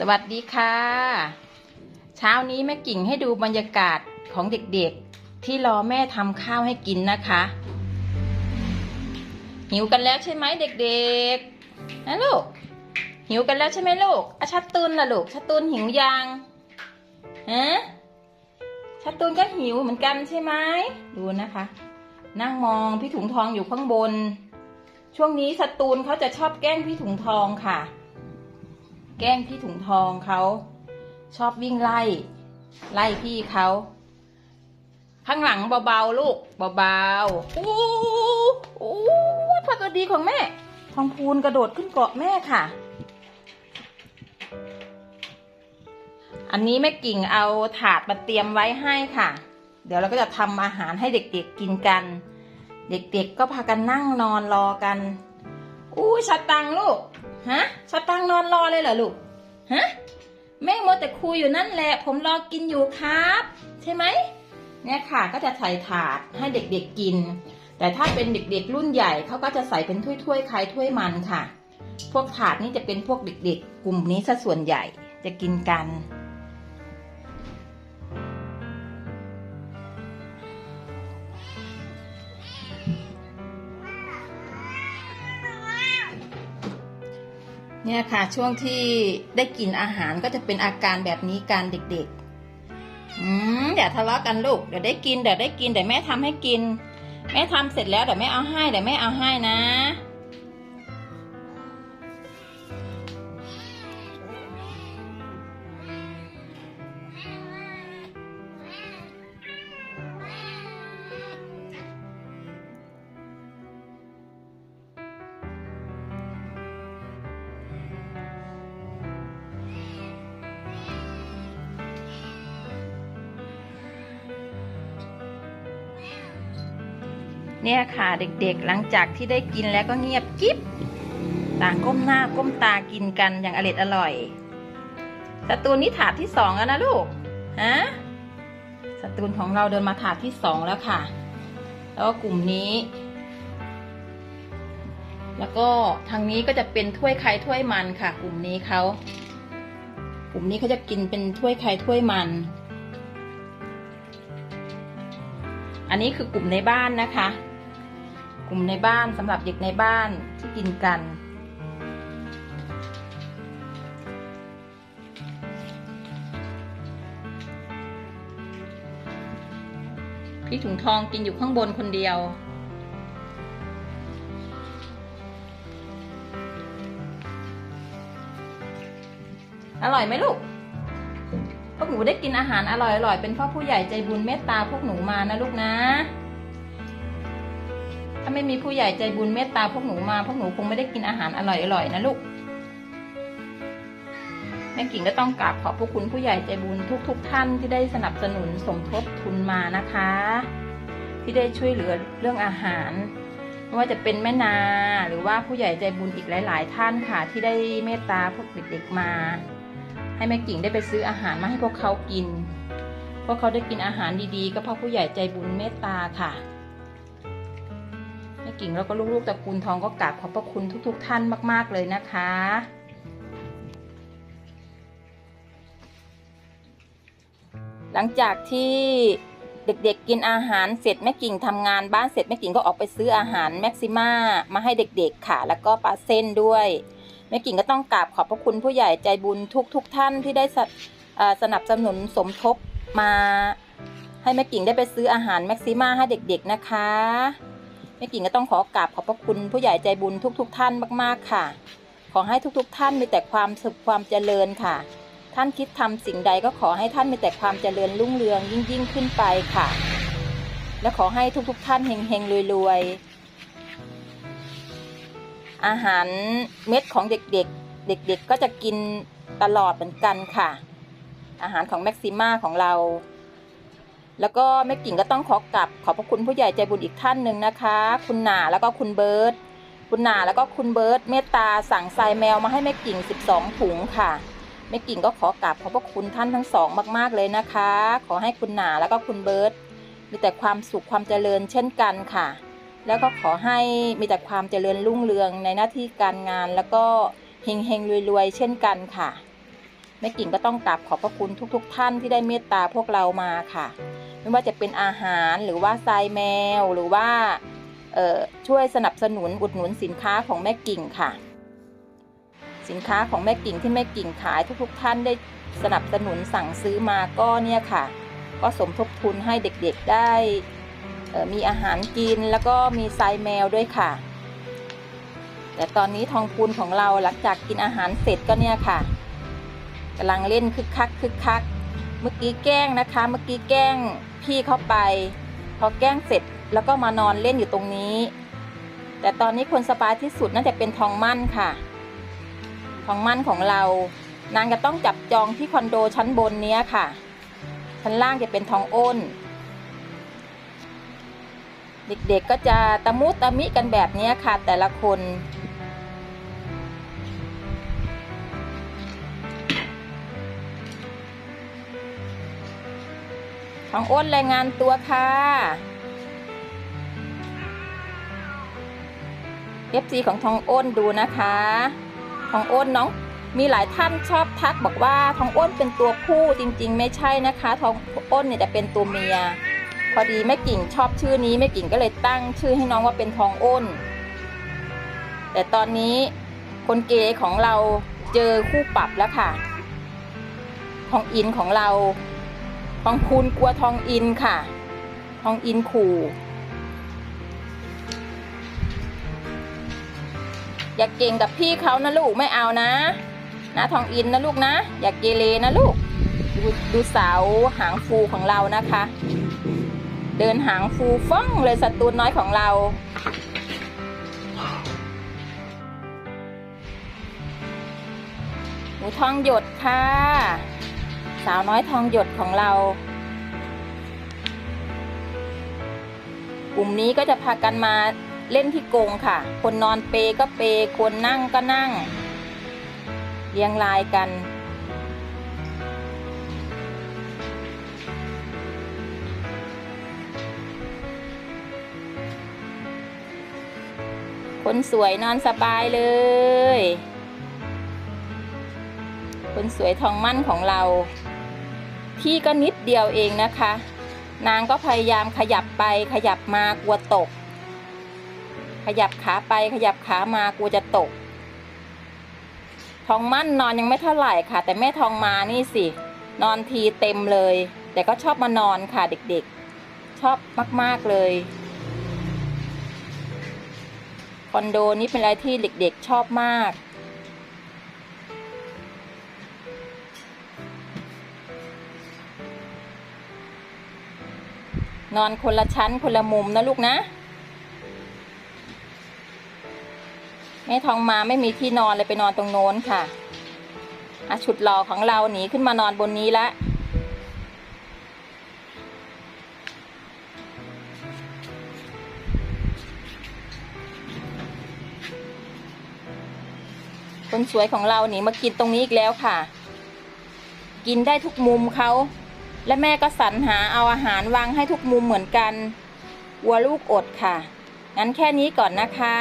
สวัสดีค่ะ เช้านี้แม่กิ่งให้ดูบรรยากาศของเด็กๆ ที่รอแม่ทำข้าวให้กินนะคะ หิวกันแล้วใช่ไหมเด็กๆนะลูกหิวกันแล้วใช่ไหมลูกอาชัดตุนล่ะลูกชัดตุนหิวยังฮะชัดตุนก็หิวเหมือนกันใช่ไหมดูนะคะ นั่งมองพี่ถุงทองอยู่ข้างบน ช่วงนี้สตูนเขาจะชอบแกล้งพี่ถุงทองค่ะ แกล้งพี่ถุงทองเขาชอบวิ่งไล่ ไล่พี่เขาข้างหลังเบาๆลูกเบาๆอู้อู้ผักกระดีของแม่ ทองพูนกระโดดขึ้นเกาะแม่ค่ะ อันนี้แม่กิ่งเอาถาดมาเตรียมไว้ให้ค่ะ เดี๋ยวเราก็จะทำอาหารให้เด็กๆกินกัน เด็กๆก็พากันนั่งนอนรอกันอู้ชาตังลูก ฮะชาตังนอนรอเลยเหรอลูก ฮะ แม่มัวแต่คุยอยู่นั่นแหละ ผมรอกินอยู่ครับ ใช่ไหม เนี่ยค่ะ ก็จะใส่ถาดให้เด็กๆกิน แต่ถ้าเป็นเด็กๆ รุ่นใหญ่เขาก็จะใส่เป็นถ้วยๆคล้ายถ้วยมันค่ะ พวกถาดนี่จะเป็นพวกเด็กๆ กลุ่มนี้ซะส่วนใหญ่จะกินกัน เนี่ยค่ะช่วงที่ได้กินอาหารก็จะเป็นอาการแบบนี้การเด็กๆอืมอย่าทะเลาะกันลูกเดี๋ยวได้กินเดี๋ยวได้กินเดี๋ยวแม่ทำให้กิน แม่ทำเสร็จแล้วเดี๋ยวแม่เอาให้เดี๋ยวแม่เอาให้นะ เนี่ยค่ะเด็กๆ หลังจากที่ได้กินแล้วก็เงียบกิ๊บต่างก้มหน้าก้มตากินกันอย่างอร็ดอร่อยสตูนนี่ถาดที่สองแล้วนะลูกฮะสตูนของเราเดินมาถาดที่สองแล้วค่ะ แล้วก็กลุ่มนี้ แล้วก็ทางนี้ก็จะเป็นถ้วยใครถ้วยมันค่ะ กลุ่มนี้เขากลุ่มนี้เขาจะกินเป็นถ้วยใครถ้วยมัน อันนี้คือกลุ่มในบ้านนะคะ กลุ่มในบ้านสำหรับเด็กในบ้านที่กินกัน พี่ถุงทองกินอยู่ข้างบนคนเดียว อร่อยไหมลูก พวกหนูได้กินอาหารอร่อยๆ เป็นเพ่อผู้ใหญ่ใจบุญเมตตาพวกหนูมานะลูกนะ ถ้าไม่มีผู้ใหญ่ใจบุญเมตตาพวกหนูมาพวกหนูคงไม่ได้กินอาหารอร่อยๆนะลูกแม่กิ่งก็ต้องกราบขอบพระคุณผู้ใหญ่ใจบุญทุกๆทท่านที่ได้สนับสนุนสมทบทุนมานะคะ ที่ได้ช่วยเหลือเรื่องอาหารไม่ว่าจะเป็นแม่นาหรือว่าผู้ใหญ่ใจบุญอีกหลาย ๆ ท่านค่ะ ที่ได้เมตตาพวกเด็กๆมา ให้แม่กิ่งได้ไปซื้ออาหารมาให้พวกเขากิน พวกเขาได้กินอาหารดีๆ ก็เพราะผู้ใหญ่ใจบุญเมตตาค่ะ กิ่งแล้วก็ลูกๆตระกูลทองก็กราบขอบพระคุณทุก ๆ ท่านมาก ๆ เลยนะคะหลังจากที่เด็กๆกินอาหารเสร็จแม่กิ่งทำงานบ้านเสร็จแม่กิ่งก็ออกไปซื้ออาหารแม็กซิม่ามาให้เด็กๆค่ะ แล้วก็ปลาเส้นด้วยแม่กิ่งก็ต้องกราบขอบพระคุณผู้ใหญ่ใจบุญทุกทุกท่านที่ได้สสนับสนุนสมทบมา ให้แม่กิ่งได้ไปซื้ออาหารแม็กซิม่าให้เด็กๆนะคะ แม่กิ่งก็ต้องขอกราบขอบพระคุณผู้ใหญ่ใจบุญทุกๆท่านมากๆค่ะ ขอให้ทุกๆ ท่านมีแต่ความสุขความเจริญค่ะ ท่านคิดทำสิ่งใดก็ขอให้ท่านมีแต่ความเจริญรุ่งเรืองยิ่งยิ่งขึ้นไปค่ะ และขอให้ทุกๆ ท่านเฮงๆรวยๆ อาหารเม็ดของเด็กๆ เด็กๆก็จะกินตลอดเหมือนกันค่ะ อาหารของแม็กซิม่าของเรา แล้วก็แม่กิ่งก็ต้องขอกลับขอบพระคุณผู้ใหญ่ใจบุญอีกท่านหนึ่งนะคะ คุณหนาแล้วก็คุณเบิร์ตคุณหนาแล้วก็คุณเบิร์ตเมตตาสั่งทรายแมวมาให้แม่กิ่ง 12 ถุงค่ะแม่กิ่งก็ขอกราบขอบพระคุณท่านทั้งสองมาก ๆ เลยนะคะ ขอให้คุณหนาแล้วก็คุณเบิร์ตมีแต่ความสุขความเจริญเช่นกันค่ะ แล้วก็ขอให้มีแต่ความเจริญรุ่งเรืองในหน้าที่การงานแล้วก็เฮงเฮงรวยๆ เช่นกันค่ะแม่กิ่งก็ต้องกราบขอบพระคุณทุก ๆ ท่านที่ได้เมตตาพวกเรามาค่ะ ไม่ว่าจะเป็นอาหารหรือว่าทรายแมวหรือว่าช่วยสนับสนุนอุดหนุนสินค้าของแม่กิ่งค่ะ สินค้าของแม่กิ่งที่แม่กิ่งขายทุกๆท่านได้สนับสนุนสั่งซื้อมาก็เนี่ยค่ะ ก็สมทบทุนให้เด็กๆได้มีอาหารกินแล้วก็มีทรายแมวด้วยค่ะ แต่ตอนนี้ทองพูนของเราหลังจากกินอาหารเสร็จก็เนี่ยค่ะกำลังเล่นคึกคักคึกคัก เมื่อกี้แกล้งนะคะ เมื่อกี้แกล้งพี่เข้าไป พอแกล้งเสร็จแล้วก็มานอนเล่นอยู่ตรงนี้ แต่ตอนนี้คนสบายที่สุดน่าจะเป็นทองมั่นค่ะ ทองมั่นของเรา นางจะต้องจับจองที่คอนโดชั้นบนเนี้ยค่ะ ชั้นล่างจะเป็นทองอ้น เด็กๆก็จะตะมุตะมิกันแบบนี้ค่ะ แต่ละคน ทองอ้นรายงานตัวค่ะ FC ของทองอ้นดูนะคะทองอ้นน้องมีหลายท่านชอบทักบอกว่าทองอ้นเป็นตัวผู้จริง ๆ ไม่ใช่นะคะทองอ้นเนี่ยจะเป็นตัวเมีย พอดีแม่กิ่งชอบชื่อนี้แม่กิ่งก็เลยตั้งชื่อให้น้องว่าเป็นทองอ้น แต่ตอนนี้คนเกย์ของเราเจอคู่ปรับแล้วค่ะ ทองอินของเรา ทองคูณกลัวทองอินค่ะ ทองอินขู่ อย่าเก่งกับพี่เขานะลูกไม่เอานะ นะทองอินนะลูกนะ อย่าเกเรนะลูก ดูดูสาวหางฟูของเรานะคะ เดินหางฟูฟ่องเลยศัตรูน้อยของเราหนูทองหยดค่ะ สาวน้อยทองหยดของเรา กลุ่มนี้ก็จะพากันมาเล่นที่กรงค่ะ คนนอนเปก็เป คนนั่งก็นั่ง เรียงรายกัน คนสวยนอนสบายเลย คนสวยทองมั่นของเรา ที่ก็นิดเดียวเองนะคะ นางก็พยายามขยับไปขยับมากลัวตก ขยับขาไปขยับขามากลัวจะตก ทองมั่นนอนยังไม่เท่าไหร่ค่ะ แต่แม่ทองมานี่สิ นอนทีเต็มเลย แต่ก็ชอบมานอนค่ะเด็กๆ ชอบมากๆเลยคอนโดนี้เป็นอะไรที่เด็กๆชอบมาก นอนคนละชั้นคนละมุมนะลูกนะ แม่ทองมาไม่มีที่นอนเลยไปนอนตรงโน้นค่ะอะชุดหล่อของเราหนีขึ้นมานอนบนนี้ละคนสวยของเราหนีมากินตรงนี้อีกแล้วค่ะ กินได้ทุกมุมเขา และแม่ก็สรรหาเอาอาหารวางให้ทุกมุมเหมือนกันวัวลูกอดค่ะ งั้นแค่นี้ก่อนนะคะ